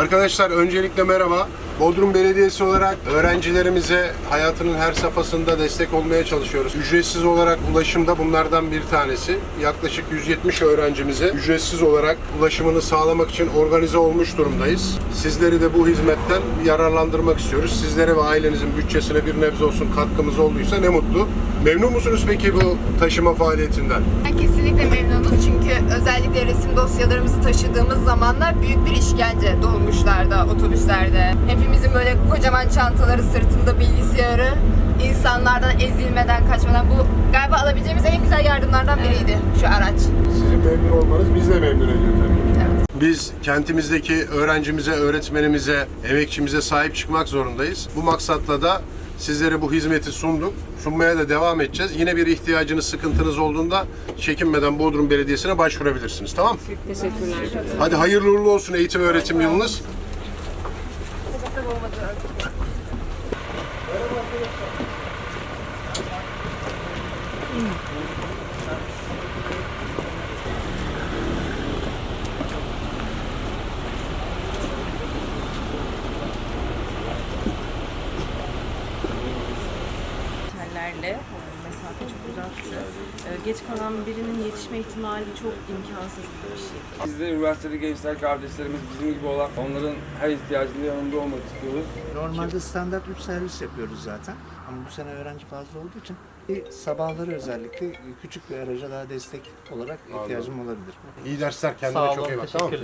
Arkadaşlar öncelikle merhaba. Bodrum Belediyesi olarak öğrencilerimize hayatının her safhasında destek olmaya çalışıyoruz. Ücretsiz olarak ulaşımda bunlardan bir tanesi. Yaklaşık 170 öğrencimize ücretsiz olarak ulaşımını sağlamak için organize olmuş durumdayız. Sizleri de bu hizmetten yararlandırmak istiyoruz. Sizlere ve ailenizin bütçesine bir nebze olsun katkımız olduysa ne mutlu. Memnun musunuz peki bu taşıma faaliyetinden? Kesinlikle memnunuz çünkü özellikle resim dosyalarımızı taşıdığımız zamanlar büyük bir dolmuşlarda, otobüslerde. Hepimizin böyle kocaman çantaları sırtında bilgisayarı, insanlardan ezilmeden, kaçmadan bu galiba alabileceğimiz en güzel yardımlardan biriydi şu araç. Sizin memnun olmanız biz de memnun ediyor tabii. Evet. Biz kentimizdeki öğrencimize, öğretmenimize, emekçimize sahip çıkmak zorundayız. Bu maksatla da sizlere bu hizmeti sunduk. Sunmaya da devam edeceğiz. Yine bir ihtiyacınız, sıkıntınız olduğunda çekinmeden Bodrum Belediyesi'ne başvurabilirsiniz. Tamam? Teşekkürler. Hadi hayırlı uğurlu olsun eğitim öğretim yılınız. Hum. E, mesafe çok uzaktı. E, Geç kalan birinin yetişme ihtimali çok imkansız bir şey. Biz de üniversiteli gençler kardeşlerimiz bizim gibi olan onların her ihtiyacında yanında olmak istiyoruz. Normalde standart 3 servis yapıyoruz zaten. Ama bu sene öğrenci fazla olduğu için bir sabahları özellikle küçük bir araca daha destek olarak ihtiyacım olabilir. İyi dersler. Kendine Sağ çok olun, iyi bak. Tamam mı?